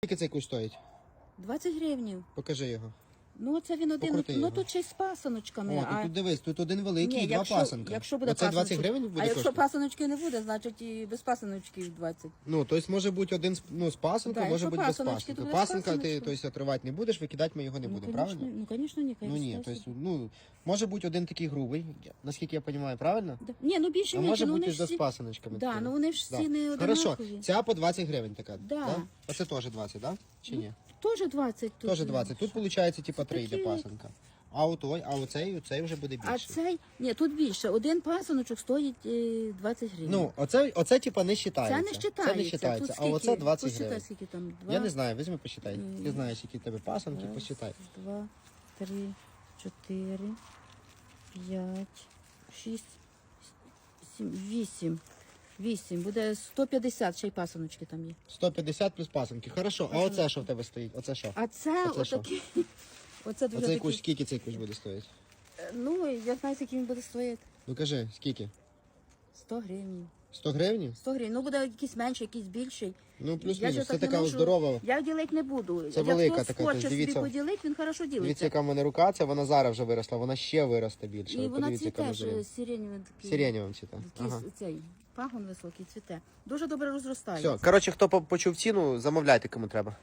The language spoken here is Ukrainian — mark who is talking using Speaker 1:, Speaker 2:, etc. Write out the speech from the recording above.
Speaker 1: Скільки цей куш стоїть?
Speaker 2: 20 гривнів.
Speaker 1: Покажи його.
Speaker 2: Ну, це він один.
Speaker 1: Покрути
Speaker 2: ну
Speaker 1: його.
Speaker 2: тут ще й з пасаночками.
Speaker 1: О,
Speaker 2: а...
Speaker 1: тут дивись, тут один великий
Speaker 2: Ні,
Speaker 1: і два
Speaker 2: якщо,
Speaker 1: пасанка.
Speaker 2: якщо буде
Speaker 1: Оце 20
Speaker 2: пасаночок-
Speaker 1: гривень буде
Speaker 2: А якщо
Speaker 1: коштувати?
Speaker 2: пасаночки не буде, значить і без пасаночків 20.
Speaker 1: Ну, тобто може бути один з, ну, з пасанкою,
Speaker 2: Да,
Speaker 1: може
Speaker 2: якщо
Speaker 1: бути без
Speaker 2: пасаночки,
Speaker 1: пасанки.
Speaker 2: то без
Speaker 1: Пасанка ти
Speaker 2: пасаночки.
Speaker 1: тобто, отривати не будеш, викидати ми його не
Speaker 2: ну,
Speaker 1: будемо,
Speaker 2: конечно,
Speaker 1: правильно?
Speaker 2: Ну, звісно, ні,
Speaker 1: Ну ні,
Speaker 2: конечно.
Speaker 1: тобто, ну, може бути один такий грубий, наскільки я розумію, правильно?
Speaker 2: Да. Ні, ну більше
Speaker 1: А може
Speaker 2: ну,
Speaker 1: бути
Speaker 2: вони ж
Speaker 1: з
Speaker 2: всі...
Speaker 1: пасаночками.
Speaker 2: Да,
Speaker 1: такими.
Speaker 2: ну вони ж всі не
Speaker 1: Хорошо,
Speaker 2: однакові.
Speaker 1: ця по 20 гривень така,
Speaker 2: Да.
Speaker 1: Оце теж 20, да? Чи ні?
Speaker 2: Теж 20 тут.
Speaker 1: Теж 20. Тут виходить, типа, 3 йде
Speaker 2: такі-
Speaker 1: пасанка. А отой, а оцей, оцей вже буде більше.
Speaker 2: А цей, ні, тут більше. Один пасаночок стоїть е, 20 гривень.
Speaker 1: Ну, оце, оце типа не
Speaker 2: це не вважається.
Speaker 1: Це не.
Speaker 2: Тут
Speaker 1: А оце
Speaker 2: скільки?
Speaker 1: 20
Speaker 2: Посчитай,
Speaker 1: гривень.
Speaker 2: скільки там. Два,
Speaker 1: Я не знаю, візьми посчитай.
Speaker 2: Ні.
Speaker 1: Ти знаєш, які в тебе пасанки,
Speaker 2: Раз,
Speaker 1: посчитай.
Speaker 2: Два, три, чотири, п'ять, шість, сім, вісім. Вісім. Буде 150, ще й пасаночки там є.
Speaker 1: 150 плюс пасанки. Хорошо, а оце що в тебе стоїть? Оце що?
Speaker 2: А це
Speaker 1: Оце що?
Speaker 2: отакі. Оце дуже
Speaker 1: Оцей
Speaker 2: такі.
Speaker 1: кущ, скільки цей кущ буде стоїти?
Speaker 2: Е, Ну, я знаю, скільки він буде стоїти.
Speaker 1: Ну кажи, скільки?
Speaker 2: 100 гривень.
Speaker 1: 100 гривень?
Speaker 2: 100 гривень. Ну, буде якийсь менший, якийсь більший.
Speaker 1: Ну,
Speaker 2: Я
Speaker 1: плюс-мінус. Це
Speaker 2: так не
Speaker 1: така
Speaker 2: можу.
Speaker 1: здорова.
Speaker 2: Я ділити не буду.
Speaker 1: Це
Speaker 2: Як
Speaker 1: велика
Speaker 2: хтось
Speaker 1: така,
Speaker 2: хоче
Speaker 1: тож
Speaker 2: собі
Speaker 1: дивіться.
Speaker 2: поділити, він хорошо
Speaker 1: Дивіться,
Speaker 2: ділиться.
Speaker 1: яка в мене рука, це вона зараз вже виросла, вона ще виросте більше.
Speaker 2: І
Speaker 1: Ви
Speaker 2: вона
Speaker 1: подивіться, яка
Speaker 2: цвіте
Speaker 1: вона
Speaker 2: ж сиреневий такий.
Speaker 1: Сиренєвим цвіте. Ага.
Speaker 2: цей пагон високий цвіте. Дуже добре розростається.
Speaker 1: Все, коротше, хто по- почув ціну, замовляйте, кому треба.